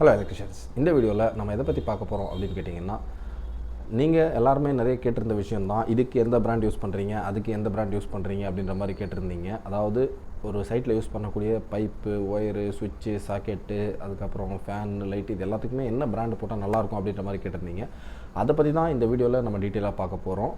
Hello electricians இந்த வீடியோவில் நம்ம எதை பற்றி பார்க்க போகிறோம் அப்படின்னு கேட்டிங்கன்னா நீங்கள் எல்லாருமே நிறைய கேட்டிருந்த விஷயம் தான் இதுக்கு எந்த பிராண்ட் யூஸ் பண்ணுறீங்க அதுக்கு எந்த பிராண்ட் யூஸ் பண்ணுறீங்க அப்படின்ற மாதிரி கேட்டிருந்தீங்க. அதாவது ஒரு சைட்டில் யூஸ் பண்ணக்கூடிய பைப்பு ஒயரு சுவிட்சு சாக்கெட்டு அதுக்கப்புறம் ஃபேன் லைட் இது எல்லாத்துக்குமே என்ன பிராண்டு போட்டால் நல்லாயிருக்கும் அப்படின்ற மாதிரி கேட்டிருந்தீங்க. அதை பற்றி தான் இந்த வீடியோவில் நம்ம டீட்டெயிலாக பார்க்க போகிறோம்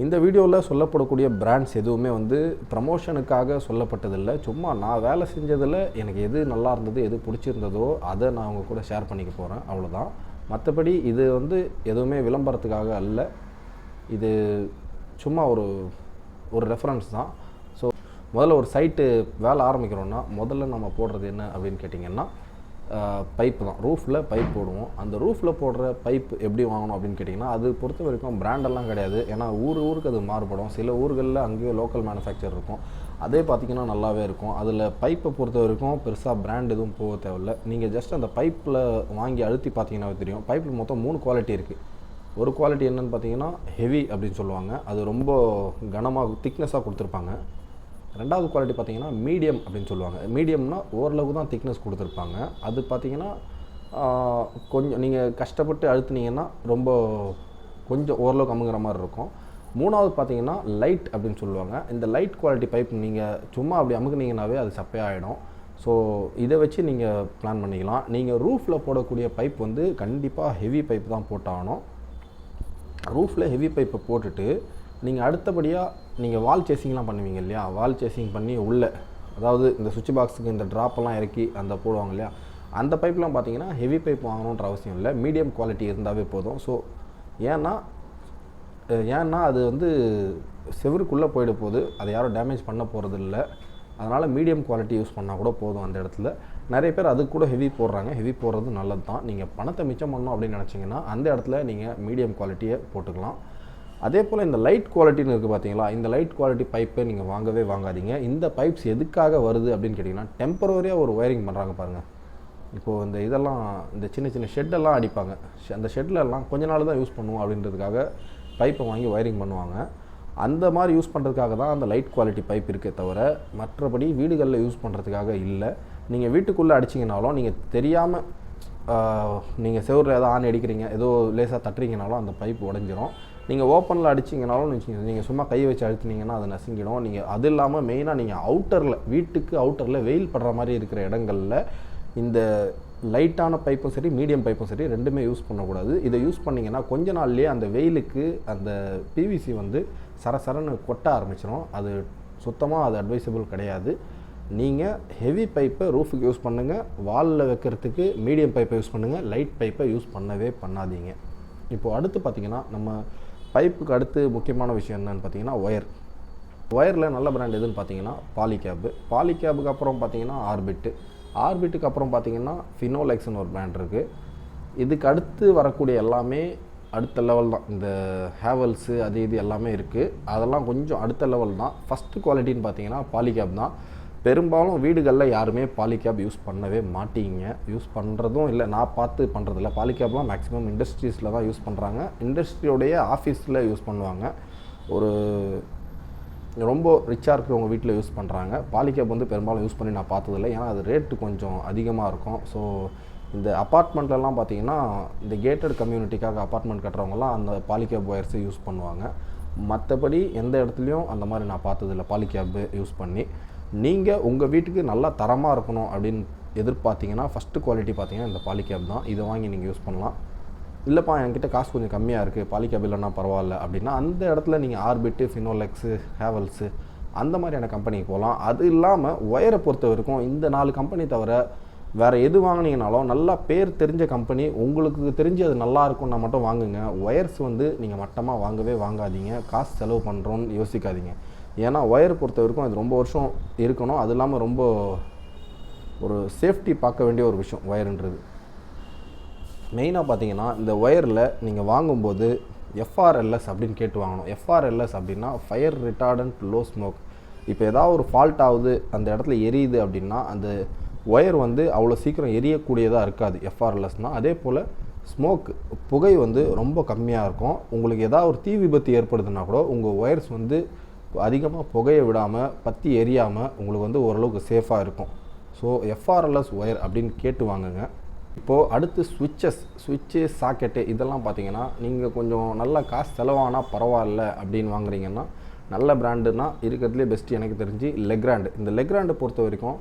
இந்த வீடியோவில் சொல்லப்படக்கூடிய பிராண்ட்ஸ் எதுவுமே வந்து ப்ரமோஷனுக்காக சொல்லப்பட்டதில்லை. சும்மா நான் வேலை செஞ்சதில் எனக்கு எது நல்லா இருந்தது எது பிடிச்சிருந்ததோ அதை நான் அவங்க கூட ஷேர் பண்ணிக்க போகிறேன் அவ்வளோதான் மற்றபடி இது வந்து எதுவுமே விளம்பரத்துக்காக அல்ல. இது சும்மா ஒரு ஒரு ரெஃபரன்ஸ் தான். ஸோ முதல்ல ஒரு சைட்டு வேலை ஆரம்பிக்கிறோன்னா முதல்ல நம்ம போடுறது என்ன அப்படின்னு கேட்டிங்கன்னா பைப்பு தான். ரூஃபில் பைப் போடுவோம். அந்த ரூஃபில் போடுற பைப் எப்படி வாங்கணும் அப்படின்னு கேட்டிங்கன்னா அது பொறுத்த வரைக்கும் பிராண்டெல்லாம் கிடையாது. ஏன்னா ஊர் ஊருக்கு அது மாறுபடும். சில ஊர்களில் அங்கேயே லோக்கல் மேனுஃபேக்சர் இருக்கும். அதே பார்த்திங்கன்னா நல்லாவே இருக்கும். அதில் பைப்பை பொறுத்த வரைக்கும் பெருசாக பிராண்ட் எதுவும் போக தேவையில்ல. நீங்கள் ஜஸ்ட் அந்த பைப்பில் வாங்கி அழுத்தி பார்த்தீங்கன்னா தெரியும். பைப்பில் மொத்தம் மூணு குவாலிட்டி இருக்குது ஒரு குவாலிட்டி என்னென்னு பார்த்தீங்கன்னா ஹெவி அப்படின்னு சொல்லுவாங்க. அது ரொம்ப கனமாக திக்னஸாக கொடுத்துருப்பாங்க. ரெண்டாவது குவாலிட்டி பார்த்திங்கன்னா மீடியம் அப்படின்னு சொல்லுவாங்க. மீடியம்னா ஓரளவுக்கு தான் திக்னஸ் கொடுத்துருப்பாங்க. அது பார்த்தீங்கன்னா கொஞ்சம் நீங்கள் கஷ்டப்பட்டு அழுத்துனீங்கன்னா ரொம்ப கொஞ்சம் ஓரளவுக்கு அமுங்குற மாதிரி இருக்கும். மூணாவது பார்த்தீங்கன்னா லைட் அப்படின்னு சொல்லுவாங்க. இந்த லைட் குவாலிட்டி பைப் நீங்கள் சும்மா அப்படி அமுக்குனீங்கனாவே அது சப்பையாகிடும் ஸோ இதை வச்சு நீங்கள் பிளான் பண்ணிக்கலாம். நீங்கள் ரூஃபில் போடக்கூடிய பைப் வந்து கண்டிப்பாக ஹெவி பைப் தான் போட்டாகணும். ரூஃபில் ஹெவி பைப்பை போட்டுட்டு நீங்கள் அடுத்தபடியாக நீங்கள் வால் சேசிங்லாம் பண்ணுவீங்க இல்லையா? வால் சேசிங் பண்ணி உள்ளே அதாவது இந்த சுவிட்ச் பாக்ஸுக்கு இந்த ட்ராப்பெல்லாம் இறக்கி அந்த போடுவாங்க இல்லையா? அந்த பைப்லாம் பார்த்தீங்கன்னா ஹெவி பைப் வாங்கணுன்ற அவசியம் இல்லை. மீடியம் குவாலிட்டி இருந்தாவே போதும். ஸோ ஏன்னா ஏன்னா அது வந்து செவருக்குள்ளே போயிட போகுது. அதை யாரும் டேமேஜ் பண்ண போகிறது இல்லை. அதனால் மீடியம் குவாலிட்டி யூஸ் பண்ணால் கூட போதும் அந்த இடத்துல. நிறைய பேர் அதுக்கு கூட ஹெவி போடுறாங்க. ஹெவி போடுறது நல்லது தான் நீங்கள் பணத்தை மிச்சம் பண்ணணும் அப்படின்னு நினச்சிங்கன்னா அந்த இடத்துல நீங்கள் மீடியம் குவாலிட்டியை போட்டுக்கலாம். அதே போல் இந்த லைட் குவாலிட்டின்னு இருக்குது பார்த்தீங்களா இந்த லைட் குவாலிட்டி பைப்பை நீங்கள் வாங்கவே வாங்காதீங்க. இந்த பைப்ஸ் எதுக்காக வருது அப்படின்னு கேட்டிங்கன்னா டெம்பரவரியாக ஒரு ஒயரிங் பண்ணுறாங்க பாருங்கள் இப்போது இந்த இதெல்லாம் இந்த சின்ன சின்ன ஷெட்டெல்லாம் அடிப்பாங்க. அந்த ஷெட்லெல்லாம் கொஞ்ச நாள் தான் யூஸ் பண்ணுவோம் அப்படின்றதுக்காக பைப்பை வாங்கி ஒயரிங் பண்ணுவாங்க. அந்த மாதிரி யூஸ் பண்ணுறதுக்காக தான் அந்த லைட் குவாலிட்டி பைப் இருக்கே தவிர மற்றபடி வீடுகளில் யூஸ் பண்ணுறதுக்காக இல்லை. நீங்கள் வீட்டுக்குள்ளே அடிச்சிங்கனாலும் நீங்கள் தெரியாமல் நீங்கள் செவரில் ஏதோ ஆணி அடிக்கிறீங்க ஏதோ லேசாக தட்டுறீங்கனாலும் அந்த பைப் உடஞ்சிரும். நீங்கள் ஓப்பனில் அடிச்சிங்கனாலும் நீங்கள் சும்மா கையை வச்சு அழுத்துனீங்கன்னா அது நசுங்கிடும். நீங்கள் அது இல்லாமல் மெயினாக நீங்கள் அவுட்டரில் வீட்டுக்கு அவுட்டரில் வெயில் படுற மாதிரி இருக்கிற இடங்களில் இந்த லைட்டான பைப்பும் சரி மீடியம் பைப்பும் சரி ரெண்டுமே யூஸ் பண்ணக்கூடாது. இதை யூஸ் பண்ணிங்கன்னா கொஞ்ச நாள்லேயே அந்த வெயிலுக்கு அந்த பிவிசி வந்து சரசரன்னு கொட்ட ஆரம்பிச்சிடும் அது சுத்தமாக அது அட்வைசபிள் கிடையாது. நீங்கள் ஹெவி பைப்பை ரூஃபுக்கு யூஸ் பண்ணுங்கள் வாலில் வைக்கிறதுக்கு மீடியம் பைப்பை யூஸ் பண்ணுங்கள் லைட் பைப்பை யூஸ் பண்ணவே பண்ணாதீங்க. இப்போது அடுத்து பார்த்தீங்கன்னா நம்ம பைப்புக்கு அடுத்து முக்கியமான விஷயம் என்னென்னு பார்த்தீங்கன்னா ஒயர் ஒயரில் நல்ல பிராண்ட் எதுன்னு பார்த்தீங்கன்னா பாலிகேபு பாலிகேபுக்கு அப்புறம் பார்த்தீங்கன்னா ஆர்பிட்டு ஆர்பிட்டுக்கு அப்புறம் பார்த்தீங்கன்னா ஃபினோலெக்ஸ்னு ஒரு பிராண்ட் இருக்குது இதுக்கு அடுத்து வரக்கூடிய எல்லாமே அடுத்த லெவல் தான். இந்த ஹேவல்ஸு அது இது எல்லாமே இருக்குது அதெல்லாம் கொஞ்சம் அடுத்த லெவல் தான். ஃபஸ்ட்டு குவாலிட்டின்னு பார்த்தீங்கன்னா பாலிகேப் தான். பெரும்பாலும் வீடுகளில் யாருமே பாலிகேப் யூஸ் பண்ணவே மாட்டீங்க. யூஸ் பண்ணுறதும் இல்லை. நான் பார்த்து பண்ணுறதில்ல பாலிகேப்லாம் மேக்ஸிமம் இண்டஸ்ட்ரீஸில் தான் யூஸ் பண்ணுறாங்க இண்டஸ்ட்ரியோடைய ஆஃபீஸில் யூஸ் பண்ணுவாங்க. ஒரு ரொம்ப ரிச்சாக இருக்கிறவங்க வீட்டில் யூஸ் பண்ணுறாங்க பாலிகேப் வந்து பெரும்பாலும் யூஸ் பண்ணி நான் பார்த்ததில்ல. ஏன்னா அது ரேட்டு கொஞ்சம் அதிகமாக இருக்கும். ஸோ இந்த அப்பார்ட்மெண்ட்லலாம் பார்த்தீங்கன்னா இந்த கேட்டட் கம்யூனிட்டிக்காக அப்பார்ட்மெண்ட் கட்டுறவங்கலாம் அந்த பாலிகேப் ஒயர்ஸை யூஸ் பண்ணுவாங்க. மற்றபடி எந்த இடத்துலையும் அந்த மாதிரி நான் பார்த்ததில்ல. பாலிகேப் யூஸ் பண்ணி. நீங்கள் உங்கள் வீட்டுக்கு நல்லா தரமாக இருக்கணும் அப்படின்னு எதிர்பார்த்தீங்கன்னா ஃபஸ்ட்டு குவாலிட்டி பார்த்தீங்கன்னா இந்த பாலிகேப் தான். இதை வாங்கி நீங்கள் யூஸ் பண்ணலாம். இல்லைப்பா என்கிட்ட காசு கொஞ்சம் கம்மியாக இருக்குது பாலிகேப் இல்லைன்னா பரவாயில்ல அப்படின்னா அந்த இடத்துல நீங்கள் ஆர்பிட்டு ஃபினோலெக்ஸு ஹேவல்ஸு அந்த மாதிரியான கம்பெனிக்கு போகலாம். அது இல்லாமல் ஒயரை பொறுத்த வரைக்கும் இந்த நாலு கம்பெனி தவிர வேறு எது வாங்கினீங்கனாலும் நல்லா பேர் தெரிஞ்ச கம்பெனி உங்களுக்கு தெரிஞ்சு அது நல்லா இருக்கும்னா மட்டும் வாங்குங்க. ஒயர்ஸ் வந்து நீங்கள் மட்டமாக வாங்கவே வாங்காதீங்க. காசு செலவு பண்ணுறோன்னு யோசிக்காதீங்க. ஏன்னா ஒயர் பொறுத்த வரைக்கும் அது ரொம்ப வருஷம் இருக்கணும். அது இல்லாமல் ரொம்ப ஒரு சேஃப்டி பார்க்க வேண்டிய ஒரு விஷயம் ஒயருன்றது. மெயினாக பார்த்தீங்கன்னா இந்த ஒயரில் நீங்கள் வாங்கும்போது எஃப்ஆர்எல்எஸ் அப்படின்னு கேட்டு வாங்கணும். எஃப்ஆர்எல்எஸ் அப்படின்னா ஃபயர் ரிட்டார்டன்ட் லோ ஸ்மோக் இப்போ ஏதாவது ஒரு ஃபால்ட் ஆகுது அந்த இடத்துல எரியுது அப்படின்னா அந்த ஒயர் வந்து அவ்வளோ சீக்கிரம் எரியக்கூடியதாக இருக்காது எஃப்ஆர்எல்எஸ்னால் அதே போல் ஸ்மோக் புகை வந்து ரொம்ப கம்மியாக இருக்கும். உங்களுக்கு ஏதாவது ஒரு தீ விபத்து ஏற்படுதுன்னா கூட உங்கள் ஒயர்ஸ் வந்து அதிகமாக புகையை விடாமல் பற்றி எரியாமல் உங்களுக்கு வந்து ஓரளவுக்கு சேஃபாக இருக்கும். ஸோ எஃப்ஆர்எல்எஸ் ஒயர் அப்படின்னு கேட்டு வாங்குங்க. இப்போது அடுத்து ஸ்விட்சஸ் ஸ்விட்சு சாக்கெட்டு இதெல்லாம் பார்த்தீங்கன்னா நீங்கள் கொஞ்சம் நல்ல காசு செலவானால் பரவாயில்ல அப்படின்னு வாங்குறீங்கன்னா நல்ல பிராண்டுனா இருக்கிறதுலே பெஸ்ட்டு எனக்கு தெரிஞ்சு லெக்ராண்டு இந்த லெக்ராண்டை பொறுத்த வரைக்கும்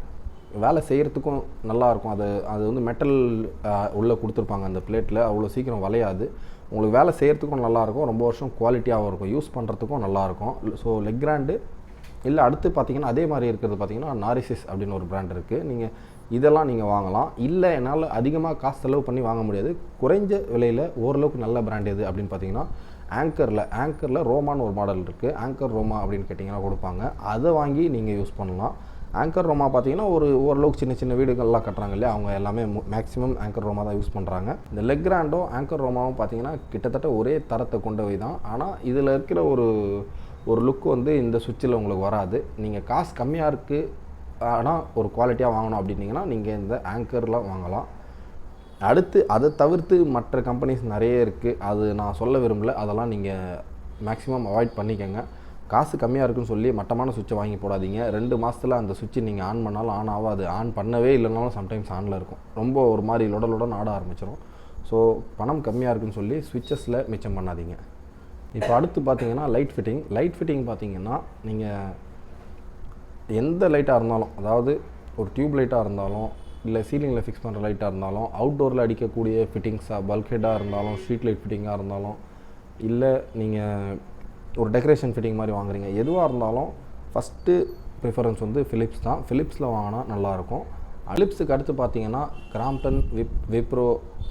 வேலை செய்கிறதுக்கும் நல்லாயிருக்கும் அது அது வந்து மெட்டல் உள்ளே கொடுத்துருப்பாங்க அந்த பிளேட்டில் அவ்வளோ சீக்கிரம் வளையாது. உங்களுக்கு வேலை செய்கிறதுக்கும் நல்லாயிருக்கும் ரொம்ப வருஷம் குவாலிட்டியாகவும் இருக்கும் யூஸ் பண்ணுறதுக்கும் நல்லாயிருக்கும். ஸோ லெக் கிராண்டு இல்லை அடுத்து பார்த்தீங்கன்னா அதே மாதிரி இருக்கிறது பார்த்தீங்கன்னா நாரிசிஸ் அப்படின்னு ஒரு பிராண்ட் இருக்குது நீங்கள் இதெல்லாம் நீங்கள் வாங்கலாம். இல்லை என்னால் அதிகமாக காசு செலவு பண்ணி வாங்க முடியாது. குறைஞ்ச விலையில் ஓரளவுக்கு நல்ல பிராண்ட் எது அப்படின்னு பார்த்தீங்கன்னா ஆங்கரில் ஆங்கரில் ரோமான்னு ஒரு மாடல் இருக்குது ஆங்கர் ரோமா அப்படின்னு கேட்டிங்கன்னா கொடுப்பாங்க. அதை வாங்கி நீங்கள் யூஸ் பண்ணலாம். ஆங்கர் ரோமா பார்த்தீங்கன்னா ஒரு ஓரளவுக்கு சின்ன சின்ன வீடுகள்லாம் கட்டுறாங்க இல்லையா? அவங்க எல்லாமே மேக்ஸிமம் ஆங்கர் ரோமா தான் யூஸ் பண்ணுறாங்க இந்த லெக்ராண்டும் ஆங்கர் ரோமாவும் பார்த்தீங்கன்னா கிட்டத்தட்ட ஒரே தரத்தை கொண்டவை தான். ஆனால் இதில் இருக்கிற ஒரு ஒரு லுக் வந்து இந்த சுவிட்சில் உங்களுக்கு வராது. நீங்கள் காசு கம்மியாக இருக்குது ஆனால் ஒரு குவாலிட்டியாக வாங்கணும் அப்படின்னீங்கன்னா நீங்கள் இந்த ஆங்கர்லாம் வாங்கலாம். அடுத்து அதை தவிர்த்து மற்ற கம்பெனிஸ் நிறைய இருக்குது அது நான் சொல்ல விரும்பல. அதெல்லாம் நீங்கள் மேக்ஸிமம் அவாய்ட் பண்ணிக்கோங்க. காசு கம்மியாக இருக்குன்னு சொல்லி மட்டமான சுவிட்சை வாங்கி போடாதீங்க. ரெண்டு மாதத்தில் அந்த சுவிட்சை நீங்கள் ஆன் பண்ணாலும் ஆன் ஆகாது. ஆன் பண்ணவே இல்லைனாலும் சம்டைம்ஸ் ஆனில் இருக்கும். ரொம்ப ஒரு மாதிரி லொடலுடன் ஆட ஆரம்பிச்சிடும் ஸோ பணம் கம்மியாக இருக்குன்னு சொல்லி சுவிட்சஸில் மிச்சம் பண்ணாதீங்க. இப்போ அடுத்து பார்த்தீங்கன்னா லைட் ஃபிட்டிங் லைட் ஃபிட்டிங் பார்த்தீங்கன்னா நீங்கள் எந்த லைட்டாக இருந்தாலும் அதாவது ஒரு டியூப் லைட்டாக இருந்தாலும் இல்லை சீலிங்கில் ஃபிக்ஸ் பண்ணுற லைட்டாக இருந்தாலும் அவுட்டோரில் அடிக்கக்கூடிய ஃபிட்டிங்ஸாக பல்க் ஹெட்டாக இருந்தாலும் ஸ்ட்ரீட் லைட் ஃபிட்டிங்காக இருந்தாலும் இல்லை நீங்கள் ஒரு டெக்கரேஷன் ஃபிட்டிங் மாதிரி வாங்குறீங்க. எதுவாக இருந்தாலும் ஃபஸ்ட்டு ப்ரிஃபரன்ஸ் வந்து ஃபிலிப்ஸ் தான். ஃபிலிப்ஸில் வாங்கினா நல்லாயிருக்கும். அலிப்ஸுக்கு அடுத்து பார்த்தீங்கன்னா கிராம்டன் விப் விப்ரோ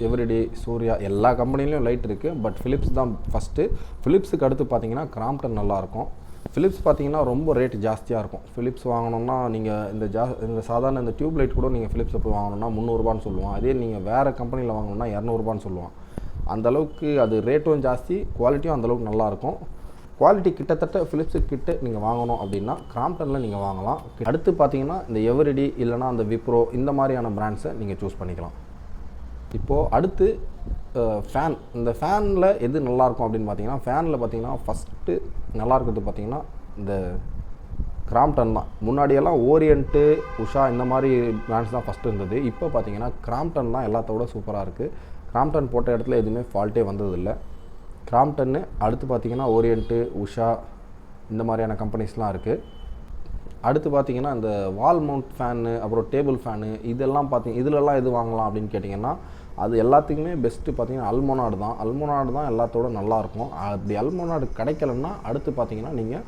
எவ்ரிடே சூர்யா எல்லா கம்பெனிலையும் லைட் இருக்குது பட் ஃபிலிப்ஸ் தான் ஃபஸ்ட்டு ஃபிலிப்ஸுக்கு அடுத்து பார்த்தீங்கன்னா கிராம்டன் நல்லாயிருக்கும். ஃபிலிப்ஸ் பார்த்தீங்கன்னா ரொம்ப ரேட் ஜாஸ்தியாக இருக்கும். ஃபிலிப்ஸ் வாங்கணும்னா நீங்கள் இந்த ஜா இந்த சாதாரண இந்த டியூப் லைட் கூட நீங்கள் ஃபிலிப்ஸை போய் வாங்கணும்னா முந்நூறுரூபான்னு சொல்லுவான் அதே நீங்கள் வேறு கம்பெனியில் வாங்கணும்னா இரநூறுபான்னு சொல்லுவான் அந்தளவுக்கு அது ரேட்டும் ஜாஸ்தி குவாலிட்டியும் அந்தளவுக்கு நல்லாயிருக்கும். குவாலிட்டி கிட்டத்தட்ட ஃபிலிப்ஸு கிட்ட நீங்கள் வாங்கணும் அப்படின்னா கிராம்டனில் நீங்கள் வாங்கலாம். அடுத்து பார்த்தீங்கன்னா இந்த எவரிடி இல்லைனா அந்த விப்ரோ இந்த மாதிரியான பிராண்ட்ஸை நீங்கள் சூஸ் பண்ணிக்கலாம். இப்போது அடுத்து ஃபேன் இந்த ஃபேனில் எது நல்லாயிருக்கும் அப்படின்னு பார்த்தீங்கன்னா ஃபேனில் பார்த்தீங்கன்னா ஃபஸ்ட்டு நல்லா இருக்கிறது பார்த்தீங்கன்னா இந்த கிராம்டன் தான். முன்னாடியெல்லாம் ஓரியன்ட்டு உஷா இந்த மாதிரி பிராண்ட்ஸ் தான் ஃபஸ்ட்டு இருந்தது. இப்போ பார்த்தீங்கன்னா கிராம்டன் தான் எல்லாத்தோட சூப்பராக இருக்குது கிராம்டன் போட்ட இடத்துல எதுவுமே ஃபால்ட்டே வந்ததில்லை. கிராம்டன்னு அடுத்து பார்த்தீங்கன்னா ஓரியன்ட்டு உஷா இந்த மாதிரியான கம்பெனிஸ்லாம் இருக்குது அடுத்து பார்த்தீங்கன்னா இந்த வால் மவுண்ட் ஃபேனு அப்புறம் டேபிள் ஃபேனு இதெல்லாம் பார்த்தீங்க இதிலெல்லாம் எது வாங்கலாம் அப்படின்னு கேட்டிங்கன்னா அது எல்லாத்துக்குமே பெஸ்ட்டு பார்த்தீங்கன்னா அல்மோனாடு தான். அல்மோனாடு தான் எல்லாத்தோட நல்லாயிருக்கும் அப்படி அல்மோனாடு கிடைக்கலன்னா அடுத்து பார்த்தீங்கன்னா நீங்கள்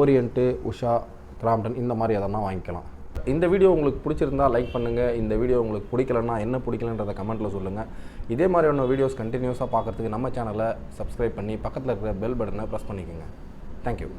ஓரியன்ட்டு உஷா கிராம்டன் இந்த மாதிரி எதனா வாங்கிக்கலாம். இந்த வீடியோ உங்களுக்கு பிடிச்சிருந்தா லைக் பண்ணுங்கள் இந்த வீடியோ உங்களுக்கு பிடிக்கலன்னா என்ன பிடிக்கலன்றத கமெண்ட்டில் சொல்லுங்கள் இதே மாதிரியான வீடியோஸ் கண்டினியூஸாக பார்க்குறதுக்கு நம்ம சேனலை சப்ஸ்கிரைப் பண்ணி பக்கத்தில் இருக்கிற பெல் பட்டனை ப்ரெஸ் பண்ணிக்கோங்க. தேங்க்யூ